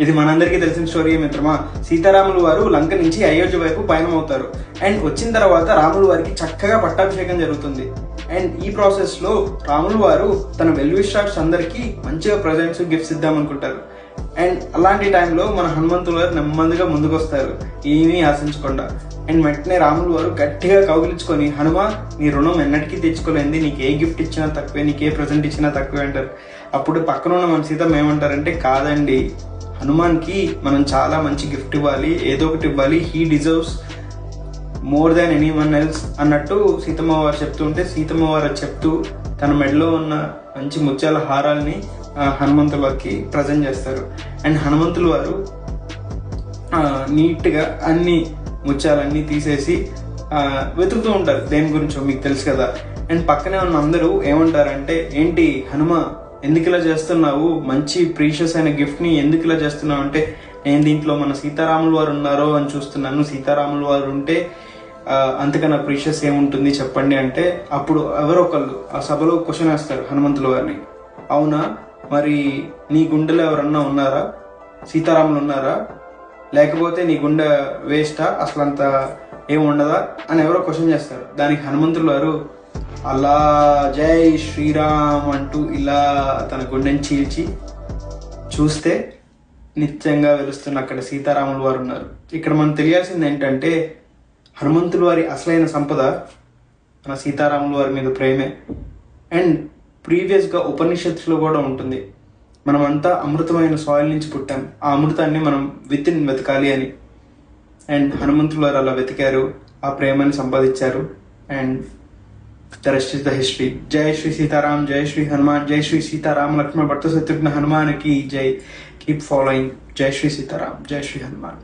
ఇది మనందరికీ తెలిసిన స్టోరీ మిత్రమా? సీతారాములు వారు లంక నుంచి అయోధ్య వైపు పయనమవుతారు. అండ్ వచ్చిన తర్వాత రాములు వారికి చక్కగా పట్టాభిషేకం జరుగుతుంది. అండ్ ఈ ప్రాసెస్లో రాములు వారు తన వెల్ అందరికీ మంచిగా ప్రజెంట్స్ గిఫ్ట్స్ ఇద్దామనుకుంటారు. అండ్ అలాంటి టైంలో మన హనుమంతులు గారు నెమ్మదిగా ముందుకొస్తారు. ఏమీ ఆశించకుండా. అండ్ వెంటనే రాములు వారు గట్టిగా కౌగిలించుకొని హనుమ నీ రుణం ఎన్నటికీ తెచ్చుకోలేంది నీకు ఏ గిఫ్ట్ ఇచ్చినా తక్కువే నీకు ఏ ప్రజెంట్ ఇచ్చినా తక్కువే అంటారు. అప్పుడు పక్కన ఉన్న మన సీతం ఏమంటారంటే కాదండి. హనుమాన్కి మనం చాలా మంచి గిఫ్ట్ ఇవ్వాలి ఏదో ఒకటి ఇవ్వాలి. He deserves more than anyone else అన్నట్టు సీతమ్మ వారు చెప్తుంటే సీతమ్మ వారు అది చెప్తూ తన మెడలో ఉన్న మంచి ముత్యాల హారాల్ని హనుమంతుల వారికి ప్రజెంట్ చేస్తారు. అండ్ హనుమంతుల వారు నీట్గా అన్ని ముత్యాలన్నీ తీసేసి వెతుకుతూ ఉంటారు. దేని గురించో మీకు తెలుసు కదా. అండ్ పక్కనే ఉన్న అందరూ ఏమంటారంటే ఏంటి హనుమ ఎందుకు ఇలా చేస్తున్నావు? మంచి ప్రీషియస్ అయిన గిఫ్ట్ని ఎందుకు ఇలా చేస్తున్నావు అంటే నేను దీంట్లో మన సీతారాములు వారు ఉన్నారో అని చూస్తున్నాను. సీతారాములు వారు ఉంటే అంతకన్నా ప్రీషియస్ ఏముంటుంది చెప్పండి అంటే అప్పుడు ఎవరో ఒకళ్ళు ఆ సభలో క్వశ్చన్ వేస్తారు హనుమంతుల వారిని అవునా? మరి నీ గుండెలో ఎవరన్నా ఉన్నారా? సీతారాములు ఉన్నారా? లేకపోతే నీ గుండె వేస్టా అసలు అంత ఏముండదా? ఉండదా అని ఎవరో క్వశ్చన్ చేస్తారు. దానికి హనుమంతులు వారు అలా జై శ్రీరామ్ అంటూ ఇలా తన గుండెని చీల్చి చూస్తే నిత్యంగా వెలుస్తున్న అక్కడ సీతారాములు వారు ఉన్నారు. ఇక్కడ మనం తెలియాల్సింది ఏంటంటే హనుమంతుల వారి అసలైన సంపద మన సీతారాముల వారి మీద ప్రేమే. అండ్ ప్రీవియస్గా ఉపనిషత్తులో కూడా ఉంటుంది. మనమంతా అమృతమైన సాయిల్ నుంచి పుట్టాం. ఆ అమృతాన్ని మనం విత్ ఇన్ వెతకాలి అని. అండ్ హనుమంతుల వారు అలా వెతికారు ఆ ప్రేమని సంపాదించారు. And The rest is the history. Jai Shri Sitaram, Jai Shri Hanuman, Jai Shri Sitaram, Lakshman Bhatta Satyagna Hanuman Ki Jai. Keep following Jai Shri Sitaram, Jai Shri Hanuman.